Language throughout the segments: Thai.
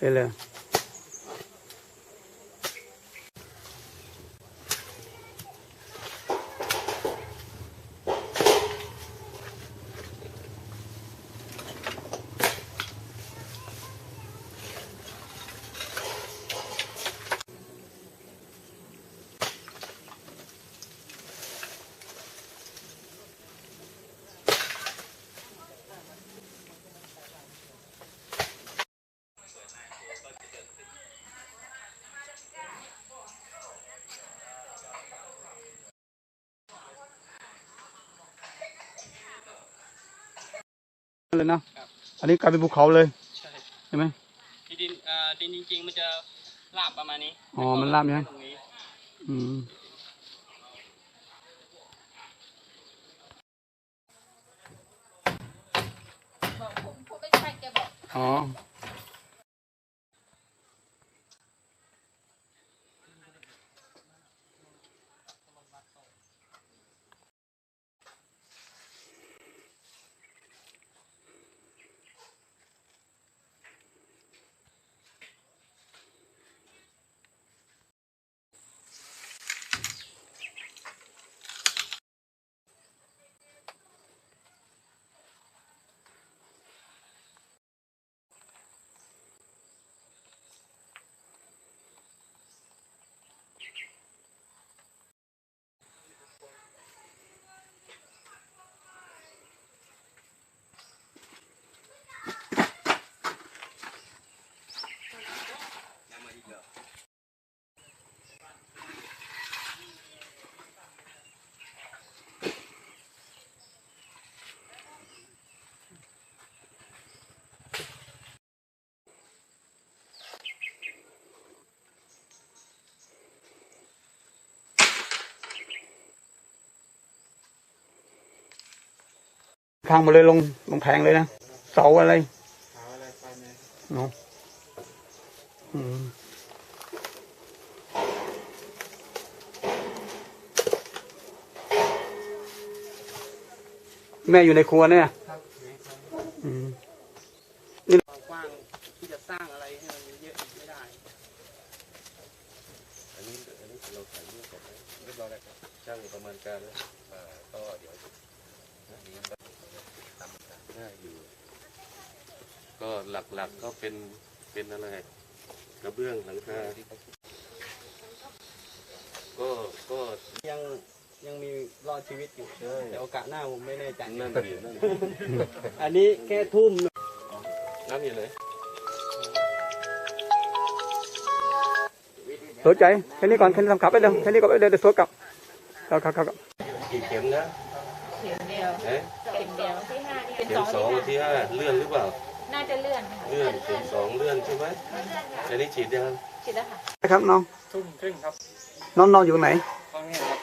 เห็ เลยเลยเนาะอันนี้กลายเป็นภูเขาเลยใช่ใช่ไหมที่ดินอ่าดินจริงๆมันจะลาบประมาณนี้อ๋อมันราบใช่ไหมตรงนี้อืมบอกผมผมไม่ใช่แกบอ กอ๋อข้างมาเลยลงลงแพงเลยนะเสาอะไรเนาะอืมแม่อยู่ในครัวเนี่ยครับอืมความกว้างที่จะสร้างอะไรให้มันเยอะๆไม่ได้ อันนี้อันนี้เราถ่ายรูปก่อนนะเรียบร้อยแล้วครับช่างประมาณการแล้วอ่าก็เดี๋ยวนะนี้ก็ตามการ ได้อยู่ ก็หลักๆก็เป็นเป็นอะไรกระเบื้องหลังคาก็ก็ยังยังมีรอดชีวิตอยู่แต่โอกาสหน้าผมไม่แน่ใจนั่นดีนั่นอันนี้แค่ทุ่มน้ำอยู่เลยสนใจแค่นี้ก่อนแค่นี้ทำขับไปเร็วแค่นี้ก็ไปเดี๋ยวเดี๋ยวสวกลับครับครับครับครับกี่เข็มนะเข็มเดียวเข็มเดียวที่ห้าเป็นเข็สมองสองกับที่ที่ห้าเลื่อนหรือเปล่า น่าจะเลื่อนค่ะเลื่อนเข็มสองเลื่อนใช่ไหมอันนี้ฉีดยังคิดแล้วค่ะครับน้องทุ่มครึ่งครับ น้องนอนอยู่ไหนตรงนี้ครับ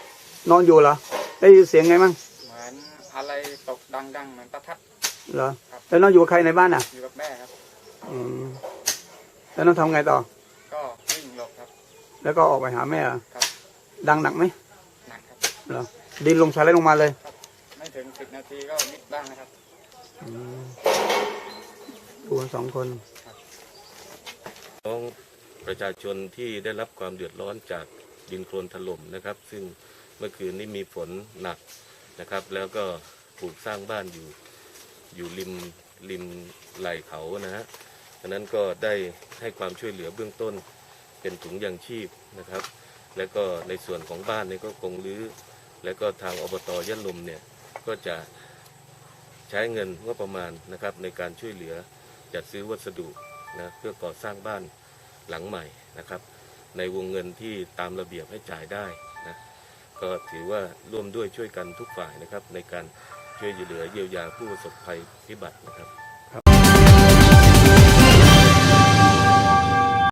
นอนอยู่เหรอได้ยินเสียงไงมั่งเหมือนอะไรตกดังๆเหมือนประทัดเหรอแล้วน้องอยู่กับใครในบ้านอะอยู่กับแม่ครับอืมแล้วน้องทำไงต่อ ก็วิ่งหลบครับ แล้วก็ออกไปหาแม่เหรอครับ ดังหนักไหมหนักครับเหรอดินลงชายแล้วลงมาเลย ไม่ถึงสิบนาทีก็มิดบ้างนะครับ อืมดูกันสองคนน้องประชาชนที่ได้รับความเดือดร้อนจากดินโคลนถล่มนะครับ ซึ่งเมื่อคืนนี้มีฝนหนักนะครับ แล้วก็ปลูกสร้างบ้านอยู่อยู่ริมริมไหล่เขานะฮะฉะนั้นก็ได้ให้ความช่วยเหลือเบื้องต้นเป็นถุงยางชีพนะครับ แล้วก็ในส่วนของบ้านเนี่ยก็คงรื้อ แล้วก็ทางอบตยะลมเนี่ยก็จะ ใช้เงินงบประมาณนะครับในการช่วยเหลือจัดซื้อวัสดุนะเพื่อก่อสร้างบ้านหลังใหม่นะครับ ในวงเงินที่ตามระเบียบให้จ่ายได้นะก็ถือว่าร่วมด้วยช่วยกันทุกฝ่ายนะครับในการช่วยเหลือเยียวยาผู้ประสบภัยพิบัตินะครับ